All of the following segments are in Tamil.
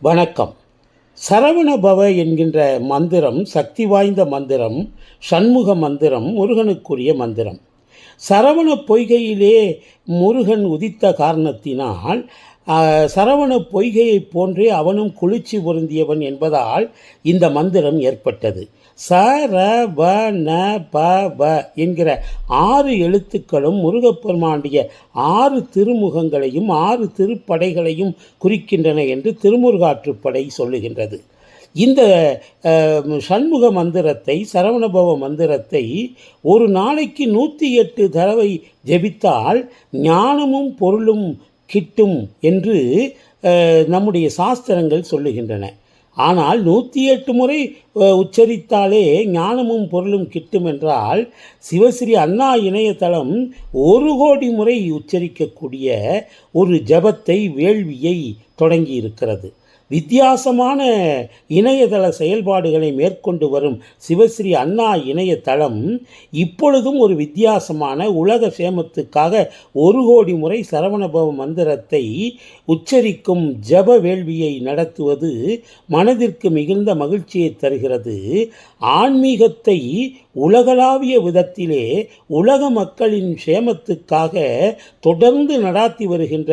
வணக்கம். சரவண பவ என்கின்ற மந்திரம் சக்தி வாய்ந்த மந்திரம் சண்முக மந்திரம் முருகனுக்குரிய மந்திரம். சரவண பொய்கையிலே முருகன் உதித்த காரணத்தினால் சரவண பொய்கையைப் போன்றே அவனும் குளிர்ச்சி பொருந்தியவன் என்பதால் இந்த மந்திரம் ஏற்பட்டது. ச ர வ ந ப வ என்கிற ஆறு எழுத்துக்களும் முருகப்பெருமாண்டிய ஆறு திருமுகங்களையும் ஆறு திருப்படைகளையும் குறிக்கின்றன என்று திருமுருகாற்றுப்படை சொல்லுகின்றது. இந்த சண்முக மந்திரத்தை சரவணபவ மந்திரத்தை ஒரு நாளைக்கு நூற்றி எட்டு தடவை ஜெபித்தால் ஞானமும் பொருளும் கிட்டும் என்று நம்முடைய சாஸ்திரங்கள் சொல்லுகின்றன. ஆனால் நூற்றி எட்டு முறை உச்சரித்தாலே ஞானமும் பொருளும் கிட்டும் என்றால் சிவஸ்ரீ அண்ணா இணையதளம் ஒரு கோடி முறை உச்சரிக்கக்கூடிய ஒரு ஜபத்தை வேள்வியை தொடங்கி இருக்கிறது வித்தியாசமான இணையதள செயல்பாடுகளை மேற்கொண்டு வரும் சிவஸ்ரீ அண்ணா இணையதளம் இப்பொழுதும் ஒரு வித்தியாசமான உலக சேமத்துக்காக ஒரு கோடி முறை சரவணபவ மந்திரத்தை உச்சரிக்கும் ஜப வேள்வியை நடத்துவது மனதிற்கு மிகுந்த மகிழ்ச்சியை தருகிறது. ஆன்மீகத்தை உலகளாவிய விதத்திலே உலக மக்களின் சேமத்துக்காக தொடர்ந்து நடாத்தி வருகின்ற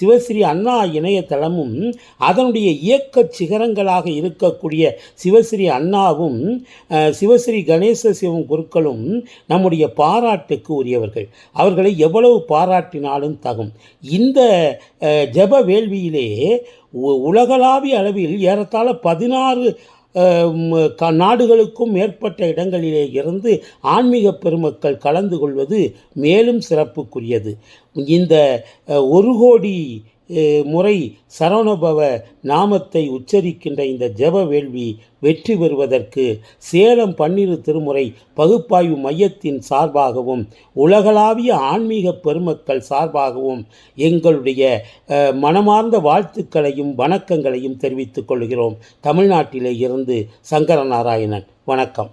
சிவஸ்ரீ அண்ணா இணையதளமும் அதனுடைய இயக்க சிகரங்களாக இருக்கக்கூடிய சிவஸ்ரீ அண்ணாவும் சிவஸ்ரீ கணேச சிவம் குருக்களும் நம்முடைய பாராட்டுக்கு உரியவர்கள். அவர்களை எவ்வளவு பாராட்டினாலும் தகும். இந்த ஜப வேள்வியிலே உ- உலகளாவிய அளவில் ஏறத்தாழ பதினாறு நாடுகளுக்கும் மேற்பட்ட இடங்களிலே இருந்து ஆன்மீக பெருமக்கள் கலந்து கொள்வது மேலும் சிறப்புக்குரியது. இந்த ஒரு கோடி முறை சரவணபவ நாமத்தை உச்சரிக்கின்ற இந்த ஜப வேள்வி வெற்றி பெறுவதற்கு சேலம் பன்னிரு திருமுறை பகுப்பாய்வு மையத்தின் சார்பாகவும் உலகளாவிய ஆன்மீக பெருமக்கள் சார்பாகவும் எங்களுடைய மனமார்ந்த வாழ்த்துக்களையும் வணக்கங்களையும் தெரிவித்துக் கொள்கிறோம். தமிழ்நாட்டிலே இருந்து சங்கரநாராயணன். வணக்கம்.